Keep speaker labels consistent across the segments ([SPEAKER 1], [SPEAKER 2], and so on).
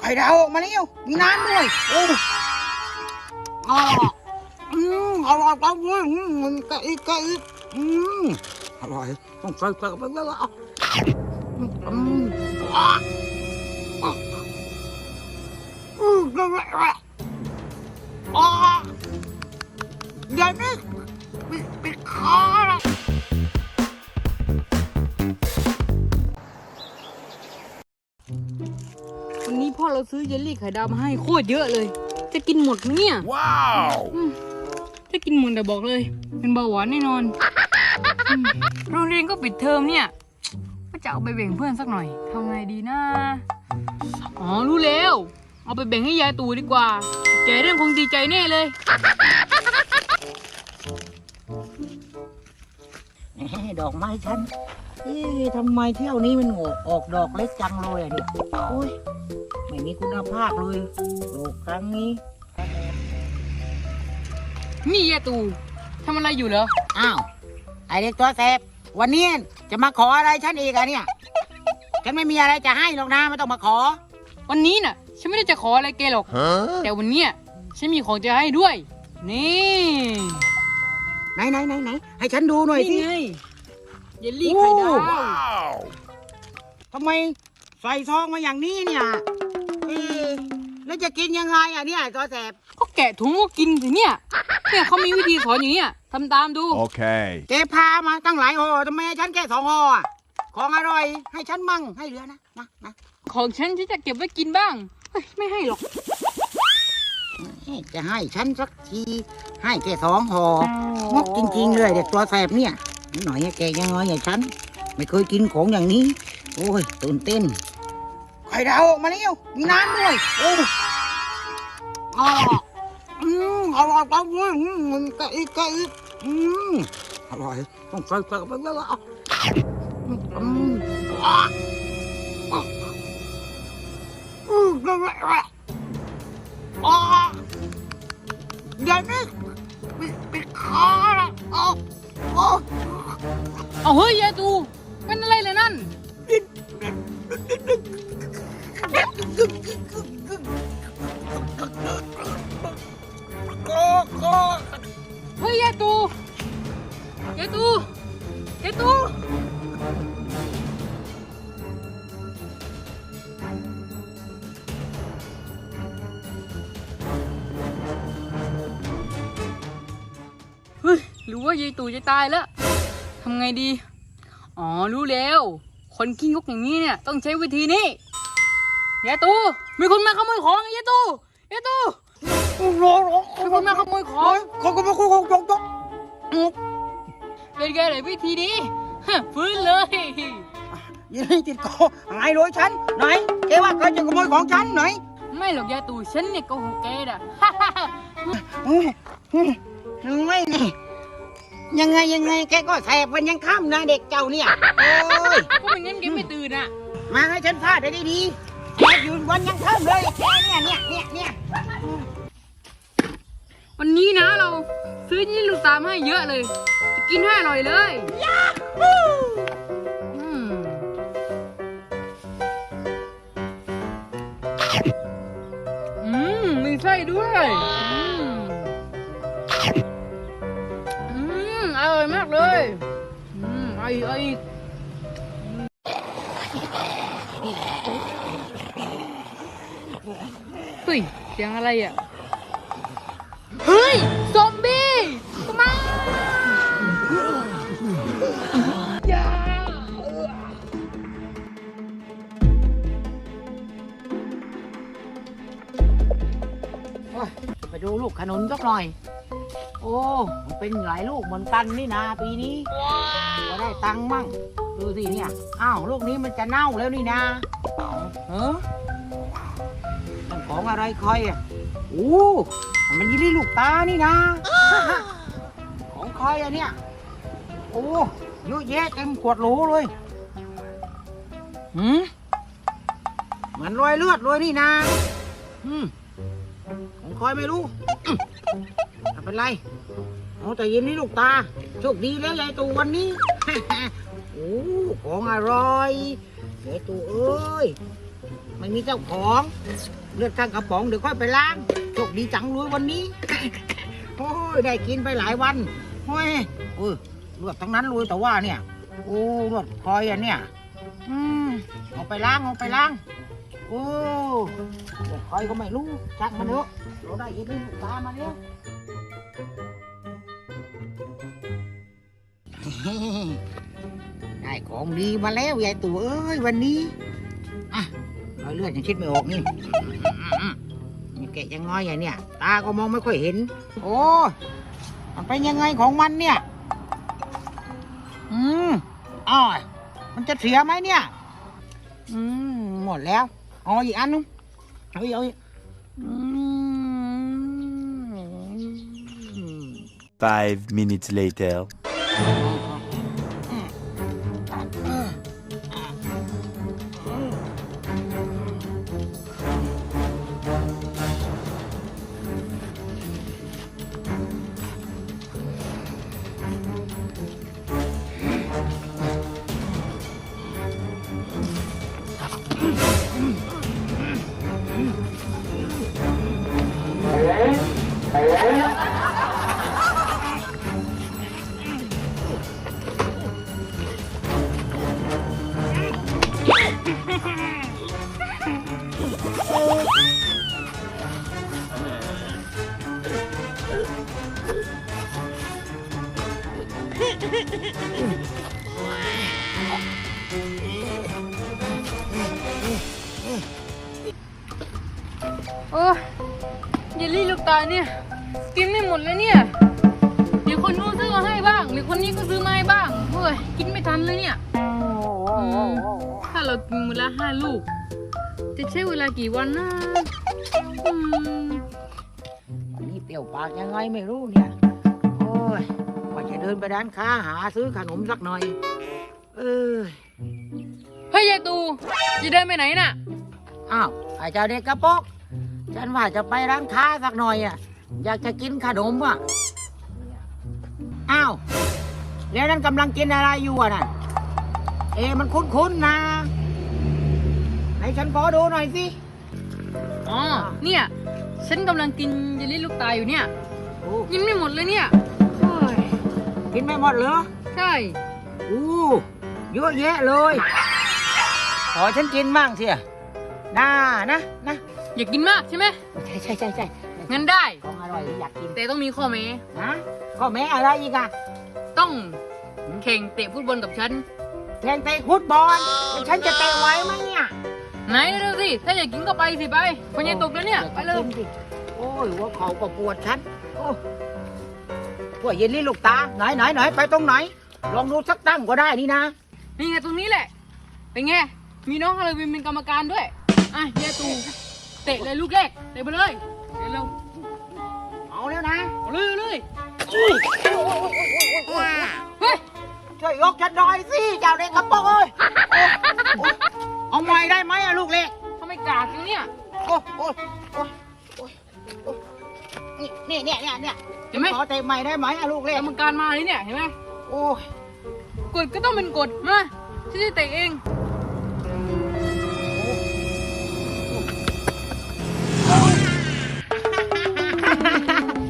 [SPEAKER 1] ไข่ดาวออกมาแล้วมีน้ำด้วยโอ้อ่าอืมอร่อยจังเลยอืมมันกะอีกกะอีกอืมอร่อยต้องใส่ใส่ไปแล้วอะอืมอะอะอืมอะอะเดี๋ยวนี้ปิดปิดคอ
[SPEAKER 2] นนี้พ่อเราซื้อเยลลี่ไข่ดาวมาให้โคตรเยอะเลย จะกินหมดไหมเนี่ย
[SPEAKER 3] ว้าว
[SPEAKER 2] อืมถ้ากินหมดแต่บอกเลย เป็นเบาหวานแน่นอนอืมโรงเรียนก็ปิดเทอมเนี่ยก็จะเอาไปแบ่งเพื่อนสักหน่อยทำไงดีนะอ๋อรู้แล้ว เอาไปแบ่งให้ยายตู่ดีกว่าแกเรื่องคงดีใจแน่เลย
[SPEAKER 1] แหมดอกไม้ฉันเอ๊ะทำไมเที่ยวนี้มันออกออกดอกเล็กจังเลยอะเนี่ยโอ้ยไม่มีคุณภาพเลยปลูกครั้งนี้
[SPEAKER 2] นี่ยายตู่ทำอะไรอยู่เหรอ
[SPEAKER 1] อ้าว ไอเด็กตัวแสบ วันนี้จะมาขออะไรฉันอีกอะเนี่ย ฉันไม่มีอะไรจะให้หรอกนะไม่ต้องมาขอ
[SPEAKER 2] วันนี้น่ะ ฉันไม่ได้จะขออะไรแกหรอก แต่วันเนี้ยฉันมีของจะให้ด้วย นี่
[SPEAKER 1] ไหนไหนไหนไหนให้ฉันดูหน่อยสิ
[SPEAKER 2] นี่ไงเยลลี่ไข่ดาว
[SPEAKER 3] ว้าว
[SPEAKER 1] ทำไมใส่ซองมาอย่างนี้เนี่ยเอ๊ะ แล้วจะกินยังไงอะเนี่ยตัวแสบ
[SPEAKER 2] ก็แกะถุงก็กินสิเนี่ย เนี่ยเขามีวิธีสอนอย่างเนี้ยทำตามดู
[SPEAKER 3] Okay.
[SPEAKER 1] แกพามาตั้งหลายห่อทำไมให้ฉันแค่สองห่ออะของอร่อย ให้ฉันมั่งให้เหลือนะนะนะ
[SPEAKER 2] ของฉันฉันจะเก็บไว้กินบ้างเฮ้ยไม่ให้หรอก
[SPEAKER 1] จะให้ฉันสักทีให้แค่สองห่องกจริงๆเลยเด็กตัวแสบเนี่ยนิดหน่อยให้แกยังน้อยอย่างฉัน ไม่เคยกินของอย่างนี้ โอ้ยตื่นเต้น ไข่ดาวออกมาแล้วมีน้ำด้วยโอ้ออืมอร่อยจังเลยอืมกะอีกกะอีกอืมอร่อยต้องใส่ใส่ไปแล้วอะอืมอะอะอืมอร่อยอะอะเดี๋ยวนี้ปิดปิดคอละโอ้โอ้
[SPEAKER 2] เอาเฮ้ยยายตูเป็นอะไรเลยนั่น
[SPEAKER 1] ก็ก็
[SPEAKER 2] เฮ้ยยายตูยายตูยายตูเฮ้ยหรือว่ายายตูจะตายแล้วทำไงดี อ๋อรู้แล้ว คนขี้งกอย่างนี้เนี่ย ต้องใช้วิธีนี้ ยายตู้มีคนมาขโมยของยายตูยายตู
[SPEAKER 1] รอรอ
[SPEAKER 2] มีคนมาขโมยของ
[SPEAKER 1] เขาก็มาคุยกันจงจง
[SPEAKER 2] เป็นไงเลยวิธีนี้ฟื้นเลย
[SPEAKER 1] ยังติดคอหายเลยฉันไหนแกว่าใครจะขโมยของฉันไหน
[SPEAKER 2] ไม่หรอกยายตู่ฉันเนี่ยโกหกแกน่ะ
[SPEAKER 1] ฮ้ยเฮ้ยไม่นี่ยังไงยังไงแกก็แสบมันยังค่ำนะเด็กเจ้าเนี่ยโอ้ย
[SPEAKER 2] ก็ไม่งั้นแกไม่ตื่นอะ
[SPEAKER 1] มาให้ฉันฟาดได้ดี ๆแกอยู่วันยังค่ำเลยแกเนี่ยเนี่ยเนี่ยเนี่ย
[SPEAKER 2] วันนี้นะเราซื้อยี่ลูกตามให้เยอะเลย จะกินให้อร่อยเลยอืมอืมมีไส้ด้วยอืมอืมอร่อยมากเลยอืมไอ้ไอ้ เฮ้ยเสียงอะไรอะ เฮ้ย ซอมบี้มาย่า
[SPEAKER 1] ไปดูลูกขนุนสักหน่อย โอ้ มันเป็นหลายลูกเหมือนกันนี่นาปีนี้ก็ได้ตังค์มั่ง ดูสิเนี่ย อ้าว ลูกนี้มันจะเน่าแล้วนี่นาเออ ของอะไรคอยอะโอ้มันยี่ลี่ลูกตานี่นะ ของคอยอะเนี่ยโอ้เยอะแยะเต็มขวดโหลเลยหืมเหมือนรอยเลือดเลยนี่นาอืมผมคอยไม่รู้ไม่เป็นไรเอาแต่เย็นนี่ลูกตา โชคดีแล้วยายตูวันนี้ โอ้ของอร่อยยายตูเอ้ย ไม่มีเจ้าของ เลือดข้างกระป๋องเดี๋ยวค่อยไปล้างโชคดีจังรวยวันนี้ โอ้ยได้กินไปหลายวันโอ้ยเออเลือดทั้งนั้นเลยแต่ว่าเนี่ย โอ้เลือดคอยอะเนี่ยอืมเอาไปล้างเอาไปล้างโอ้เลือดคอยก็ไม่รู้ชักมันเถอะเราได้ยินลูกตามาแล้วได้ของดีมาแล้วยายตู่เอ้ยวันนี้อะรอยเลือดยังคิดไม่ออกนี่ นี่แกะยังไงอะเนี่ย ตาก็มองไม่ค่อยเห็น โอ้ มันเป็นยังไงของมันเนี่ย อืมอ้อยมันจะเสียไหมเนี่ย อืม หมดแล้วเอาอีกอันนึงเอาอีกเอาอีกอืม
[SPEAKER 3] Five minutes later.
[SPEAKER 2] โอ้ยเยลลี่ลูกตาเนี่ยกินไม่หมดเลยเนี่ย เดี๋ยวคนนู้นซื้อมาให้บ้างหรือคนนี้ก็ซื้อมาให้บ้างเฮ้ยกินไม่ทันเลยเนี่ยถ้าเรากินมื้อละห้าลูก จะใช้เวลากี่วันนะอืม
[SPEAKER 1] วันนี้เปรี้ยวปากยังไงไม่รู้เนี่ย โอ้ย ว่าจะเดินไปร้านค้าหาซื้อขนมสักหน่อย เออ
[SPEAKER 2] เฮ้ยยายตูจะเดินไปไหนน่ะ
[SPEAKER 1] อ้าวไอ้เจ้าเด็กกระปอกฉันว่าจะไปร้านค้าสักหน่อยอะ อยากจะกินขนมอะ อ้าว แล้วนั่นกำลังกินอะไรอยู่อะน่ะ เอะมันคุ้นๆนะ ให้ฉันขอดูหน่อยสิ
[SPEAKER 2] อ๋อ เนี่ย ฉันกำลังกินเยลลี่ลูกตาอยู่เนี่ย
[SPEAKER 1] โอ้
[SPEAKER 2] กินไม่หมดเลยเนี่ยเฮ้ย
[SPEAKER 1] กินไม่หมดเหรอ
[SPEAKER 2] ใช่
[SPEAKER 1] อู้เยอะแยะเลย ขอฉันกินบ้างเสียน่านะนะ
[SPEAKER 2] อยากกินมากใช่ไหม
[SPEAKER 1] ใช่ใช่ใช่ใช่
[SPEAKER 2] งั้นได้
[SPEAKER 1] ของอร่อยอยากกิน
[SPEAKER 2] แต่ต้องมีข้อแม้
[SPEAKER 1] นะข้อแม้อะไรอีกอะ
[SPEAKER 2] ต้องแข่งเตะฟุตบอลกับฉัน
[SPEAKER 1] แข่งเตะฟุตบอลแล้วฉันจะเตะไหวไหมเนี่ย
[SPEAKER 2] ไหนเร็วๆสิถ้าอยากกินก็ไปสิไปคนยังตกแล้วเนี่ยไปเลย
[SPEAKER 1] ดี๋วจะกินสิโอ้ยหัวเข่าก็ปวดฉันโอ้ พวกเยลลี่ลูกตาไหนไหนไหนไปตรงไหน ลองดูสักตั้งก็ได้นี่นะ
[SPEAKER 2] นี่ไงตรงนี้แหละ เป็นไง มีน้องฮาโลวีนเป็นกรรมการด้วย อะเยตูเตะเลยลูกแรก เตะไปเลยเร็ว
[SPEAKER 1] เอาแล้วนะ
[SPEAKER 2] ๆเอาเลยเอาเลย
[SPEAKER 1] อุ้ย
[SPEAKER 2] เฮ้ย
[SPEAKER 1] ช่วยยกฉันหน่อยสิเจ้าเด็กกระโปรงเอ้ยโอ้ยเอาใหม่ได้ไหมอะลูกเล็ก
[SPEAKER 2] ทำไมกากจังเนี่ย
[SPEAKER 1] โอ้ยโอ้ยโอ้ยโอ้ยโอ้ยนี่นี่เนี่ยเนี่ยเนี่ย
[SPEAKER 2] เห็นไหม
[SPEAKER 1] ขอเตะใหม่ได้ไหมอะลูกเล็
[SPEAKER 2] ก
[SPEAKER 1] ก
[SPEAKER 2] รรมการมาเลยเนี่ยเห็นไหม
[SPEAKER 1] โอ้ย
[SPEAKER 2] กฎก็ต้องเป็นกฎมาฉันจะเตะเอง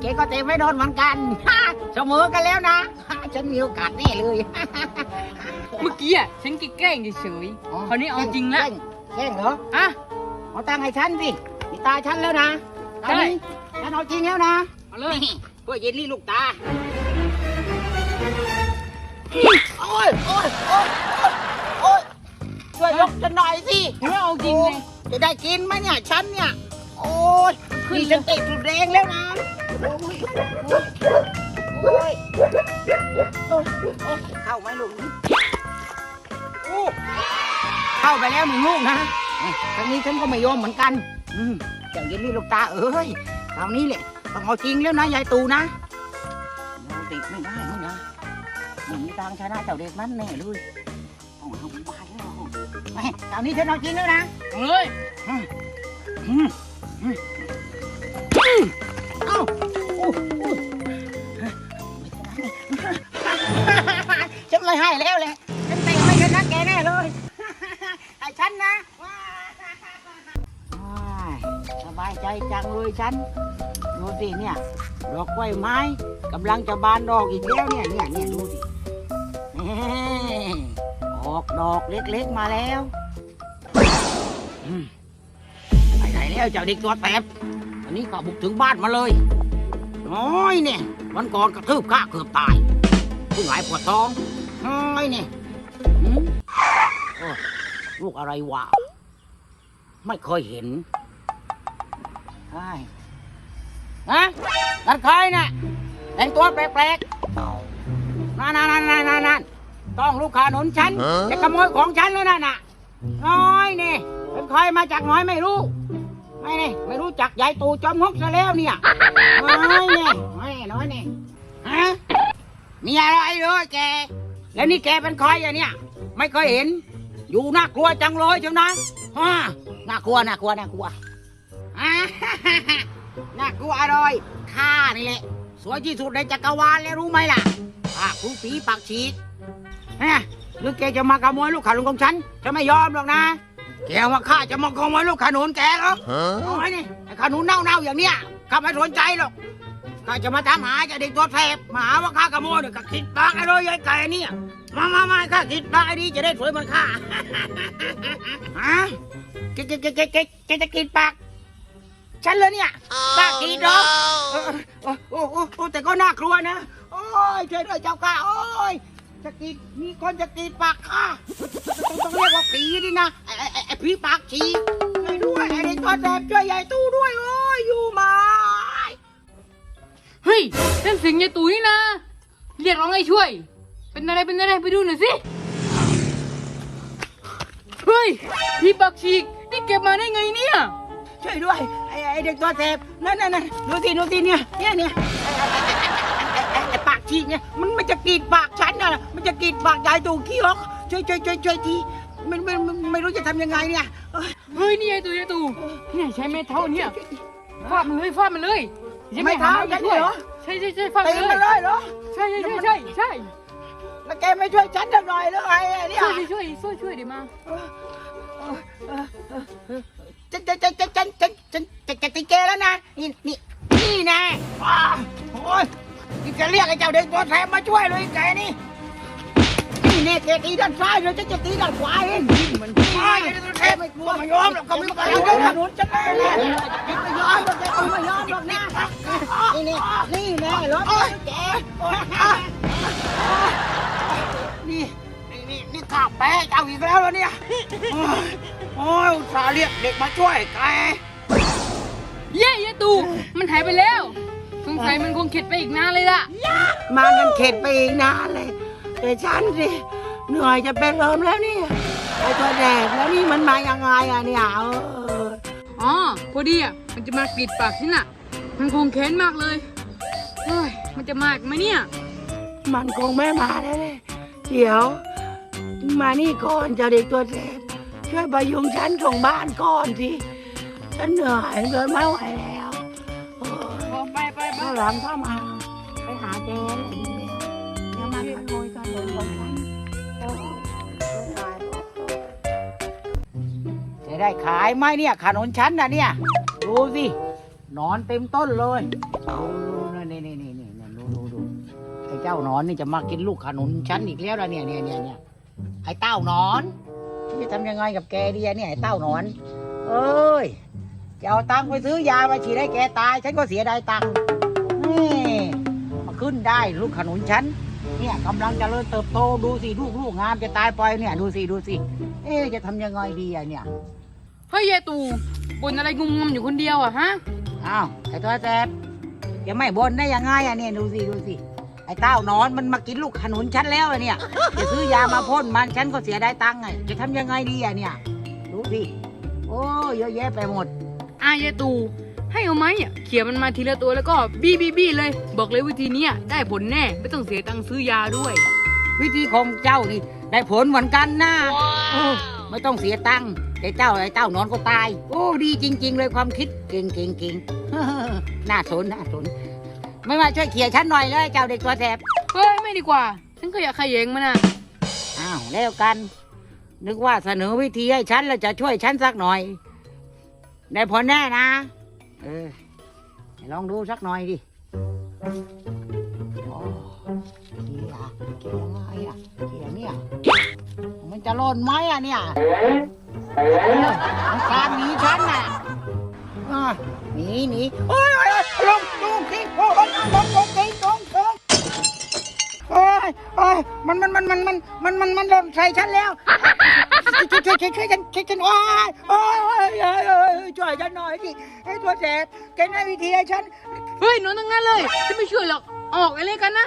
[SPEAKER 1] เจ๊ก็เตะไม่โดนเหมือนกันเสมอกันแล้วนะ ฉันมีโอกาสแน่เลย
[SPEAKER 2] เมื่อกี้อะฉันแกล้งเฉยๆคราวนี้เอาจริงแล้ว
[SPEAKER 1] แข่งเหรอ
[SPEAKER 2] อะ
[SPEAKER 1] เอาตังค์ให้ฉันสินี่ตาฉันแล้วนะ
[SPEAKER 2] ใช่
[SPEAKER 1] ตอนนี้ฉันเอาจริงแล้วนะ
[SPEAKER 2] เอาเลย
[SPEAKER 1] นี่พวกเยลลี่ลูกตา โอ้ยโอ้ยโอ้ยโอ้ยช่วยยกฉันหน่อยสิ
[SPEAKER 2] เห็นไหมเอาจริงเลย
[SPEAKER 1] จะได้กินไหมเนี่ยฉันเนี่ย โอ้ย
[SPEAKER 2] ขึ้น
[SPEAKER 1] นี่ฉันเตะสุดแรงแล้วนะโอ้ยโอ้ยโอ้ยโอ้ยเข้าไหมลูกโอ้เข้าไปแล้วหนึ่งลูกนะนี่ครั้งนี้ฉันก็ไม่ยอมเหมือนกัน อืมเจ้าเยลลี่ลูกตาเอ้ยคราวนี้แหละ ต้องเอาจริงแล้วนะยายตูนะเราเด็กไม่ได้นี่นะไม่มีทางชนะเจ้าเด็กนั้นแน่เลยเอาเอาไปแล้วแม่คราวนี้ฉันเอาจริงแล้วนะ
[SPEAKER 2] เอาเลย
[SPEAKER 1] อืมอืมอืมเอ้าโอ้โอ้ฉันไม่ให้แล้วแหละฉันเตะไม่ชนะแกแน่เลยไอ้ฉันนะว้าบายใจจังเลยฉัน ดูสิเนี่ย ดอกกล้วยไม้กำลังจะบานดอกอีกแล้วเนี่ยเนี่ยเนี่ยดูสิออกดอกเล็กๆมาแล้วไปไหนแล้วเจ้าเด็กตัวแสบวันนี้ก็บุกถึงบ้านมาเลยน้อยเนี่ยวันก่อนกระทืบข้าเกือบตายผู้หายปวดท้องน้อยเนี่ยอ้ลูกอะไรวะไม่เคยเห็นใช่ ฮะนั่นใครน่ะแต่งตัวแปลกๆนั่นนั่นนั่นนั่นนั่นนั่นต้องลูกค้าหนุนฉันจะขโมยของฉันแล้วนั่นน่ะ น้อยนี่เป็นใครมาจากน้อยไม่รู้ ไม่นี่ไม่รู้จักยายตู่จอมฮกซะแล้วเนี่ยน้อยนี่น้อยนี่น้อยนี่ฮะมีอะไรเลยแก แล้วนี่แกเป็นใครอะเนี่ย ไม่เคยเห็น อยู่น่ากลัวจังเลยจังนะฮะน่ากลัวน่ากลัวน่ากลัวอ่า น่ากลัวเลยข้านี่แหละ สวยที่สุดในจักรวาลแล้วรู้ไหมล่ะข้าคุณปีปากฉีกฮะหรือแกจะมาขโมยลูกขนุนของฉันจะไม่ยอมหรอกนะ แกว่าข้าจะมาขโมยลูกขนุนแกเหรอโอ้ยนี่ไอ้ขนุนเน่าๆอย่างเนี้ยข้าไม่สนใจหรอกข้าจะมาตามหาเจะเด็กตัวแสบมาหาว่าข้าขโมยเนี่ยก็คิดตังค์ไอ้เลยไอ้ไก่เนี่ยมามามาข้าคิดตังค์ไอ้นี่จะได้สวยเหมือนข้าฮะเกเกเกเกเกเกจะกินปาก ฉันเลยเนี่ยปากกินเหรอเออเออโอ้โอ้โอ้แต่ก็น่ากลัวนะ โอ้ยช่วยด้วยเจ้าข้าโอ้ยจะกินมีคนจะกินปากข้าต้องเรียกว่าผีดินะไอ้ไอ้ไอ้ไอ้ผีปากฉีกช่วยด้วยไอ้เด็กตัวแสบช่วยยายตู้ด้วยโอ้ยอยู่ไหมา
[SPEAKER 2] เฮ้ยนั่นเสียงยายตู่นี่นะ เรียกร้องให้ช่วย เป็นอะไรเป็นอะไรไปดูหน่อยสิ เฮ้ยพี่ปักฉีกนี่เก็บมาได้ไงเนี่ย
[SPEAKER 1] ช่วยด้วยไอ้ไอ้เด็กตัวแสบนั่นนั่นนั่นดูสิดูสิเนี่ยเนี่ยเนี่ยไอ้ไอ้ไอ้ไอ้ปากฉีกเนี่ยมันมันจะกรีดปากฉันน่ะมันจะกรีดปากยายตู่ขี้ฮอกช่วยช่วยช่วยช่วยทีมันมันมันไม่รู้จะทำยังไงเนี่ยเอ้ย
[SPEAKER 2] เฮ้ยนี่ยายตู่ยายตู่เนี่ยใช้ไม้เท้าเนี่ยฟาดมันเลยฟาดมันเลยอย่
[SPEAKER 1] ไม่เท้า
[SPEAKER 2] ห
[SPEAKER 1] ฉัน
[SPEAKER 2] ช่วย
[SPEAKER 1] เหรอ
[SPEAKER 2] ใช่ใช่ใช่ฟาด
[SPEAKER 1] ตี
[SPEAKER 2] มัน
[SPEAKER 1] มัน
[SPEAKER 2] เล
[SPEAKER 1] เลยยเหรอ
[SPEAKER 2] ใช่ใช่ใช่ใช่ใช่
[SPEAKER 1] แล้วแกไม่ช่วยฉันสักหน่อยหรือไงเนี่ย
[SPEAKER 2] ช่วยช่วยช่วยช่วยดิมา
[SPEAKER 1] ฉันฉันฉันฉันฉันฉันฉันจะจะตีแกแล้วนะนี่นี่นี่นะอ้าวโอ้ยนี่จะเรียกไอ้เจ้าเด็กตัวแทนมาช่วยเลยแกนี่นี่เนี่ยแกตีด้านซ้ายเลยฉันจะตีด้านขวาเองมันไม่เด็กตัวแทนไม่กลัวไม่ยอมหรอกก็ไม่ไปเอาถนนฉันเลยนะไม่ยอมหรอกแกไม่ยอมหรอกนะนี่นี่นี่แน่รถแกนี่นี่นี่นี่ข้าแพ้เจ้าอีกแล้วแล้วเนี่ย โอ้ยอุตส่าห์เรียกเด็กมาช่วยแก
[SPEAKER 2] เย้ยายตู่มันหายไปแล้ว สงสัยมันคงเข็ดไปอีกนานเลยล่ะ
[SPEAKER 1] มากันเข็ดไปอีกนานเลยแต่ฉันสิเหนื่อยจะเป็นลมแล้วเนี่ยไอ้ตัวแดกแล้วนี่มันมายังไงอะเนี่ยเออ
[SPEAKER 2] อ๋อพอดีอะมันจะมากรีดปากฉันอะ มันคงแค้นมากเลยเฮ้ยมันจะมาอีกไหมเนี่ย
[SPEAKER 1] มันคงไม่มาแล้วเลยเดี๋ยว มานี่ก่อนเจะเด็กตัวแดก ช่วยประยุงฉันส่งบ้านก่อนสิฉันเหนื่อยเกินไม่ไหวแล้วเออ
[SPEAKER 2] ไปไปไป
[SPEAKER 1] ข้าวหลามเข้ามา ไปหาแกเลยอย่ามาขโมยขนมของฉันจะได้ขายไหมเนี่ยขนมฉันนะเนี่ย ดูสินอนเต็มต้นเลยดูดูนี่นี่นี่นี่ดูดูดูไอ้เจ้านอนนี่จะมากินลูกขนุนฉันอีกแล้วละเนี่ยเนี่ยเนี่ยเนี่ยไอ้เต้านอน จะทำยังไงกับแกดีอะเนี่ยไอ้เต้าหนอน เอ้ยจะเอาตังค์ไปซื้อยามาฉีดให้แกตาย ฉันก็เสียดายตังค์นี่มาขึ้นได้ลูกขนุนฉัน เนี่ยกำลังเจะเริญเติบโตดูสิลูกลูกงามจะตายไปเนี่ยดูสิดูสิ เอ๊ะจะทำยังไงดีอะเนี่ย
[SPEAKER 2] เฮ้ยยายตู่บ่นอะไรงุมงำอยู่คนเดียวอะฮะ
[SPEAKER 1] อ้าวไอ้ตัวแสบจะไม่บนได้ยังไงอะเนี่ยดูสิดูสิ ไอ้เต้านอนมันมากินลูกขนุนฉันแล้วอะเนี่ย จะซื้อยามาพ่นมันฉันก็เสียได้ตังค์ไง จะทำยังไงดีอะเนี่ย ดูสิ โอ้เยอะแยะไปหมด
[SPEAKER 2] อะยายตู่ให้เอาไหมอะเขี่ยมันมาทีละตัวแล้วก็บี้บี้บี้เลย บอกเลยวิธีเนี้ยได้ผลแน่ ไม่ต้องเสียตังค์ซื้อยาด้วย
[SPEAKER 1] วิธีของเจ้านี่ได้ผลเหมือนกันนะโอ้ไม่ต้องเสียตังค์แต่เจ้าไอ้เต้านอนก็ตาย โอ้ดีจริง ๆ เลยความคิดเก่งเก่งเก่ง น่าสนน่าสน ไม่มาช่วยเขี่ยฉันหน่อยเลยเจ้าเด็กตัวแสบ
[SPEAKER 2] เฮ้ยไม่ดีกว่า ฉันก็อยากขยเงมันอะ
[SPEAKER 1] อ้าวแล้วกัน นึกว่าเสนอวิธีให้ฉันแล้วจะช่วยฉันสักหน่อยได้ผลแน่นะ เออไหนลองดูสักหน่อยดิโอ้เกี่ยเกี่ยยังไงอะเกี่ยเนี่ย มันจะหล่นไหมอะเนี่ยเออมันตามหนีฉันน่ะ อะหนีหนีโอ้ยโอ้ยโอ้ยลงลงสิโอ้ยลงลงลงสิลงลงโอ้ยโอ้ยมันมันมันมันมันมันมันมันหล่นใส่ฉันแล้วช่วยช่วยช่วยช่วยกันช่วยกันโอ้ยโอ้ยโอ้ยโอ้ยโอ้ยช่วยฉันหน่อยสิไอ้ตัวแสบแกให้วิธีให้ฉัน
[SPEAKER 2] เฮ้ยนอนตั้งนั้นเลยจะไม่ช่วยหรอกออกอะไรกันนะ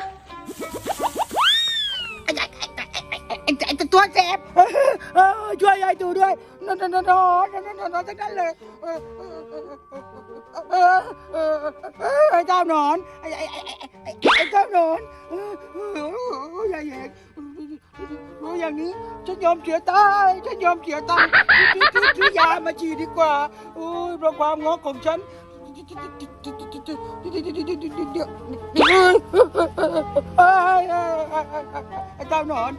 [SPEAKER 1] ไอ้ไอ้ไอ้ไอ้ไอ้ไอ้ไอ้ตัวแสบเออเออช่วยยายดูด้วย นอนนอนนอนนอนนอนนอนนอนทั้งนั้นเลยเออเออเออเออเออไอ้เจ้าหนอนไอ้ไอ้ไอ้ไอ้ไอ้ไอ้เจ้าหนอนเออเอออย่าแยกเอออย่างนี้ฉันยอมเสียตายฉันยอมเสียตายซื้อซื้อซื้อยามาฉีดดีกว่าโอ้ยเพราะความงอของฉันไอ้เจ้าหนอน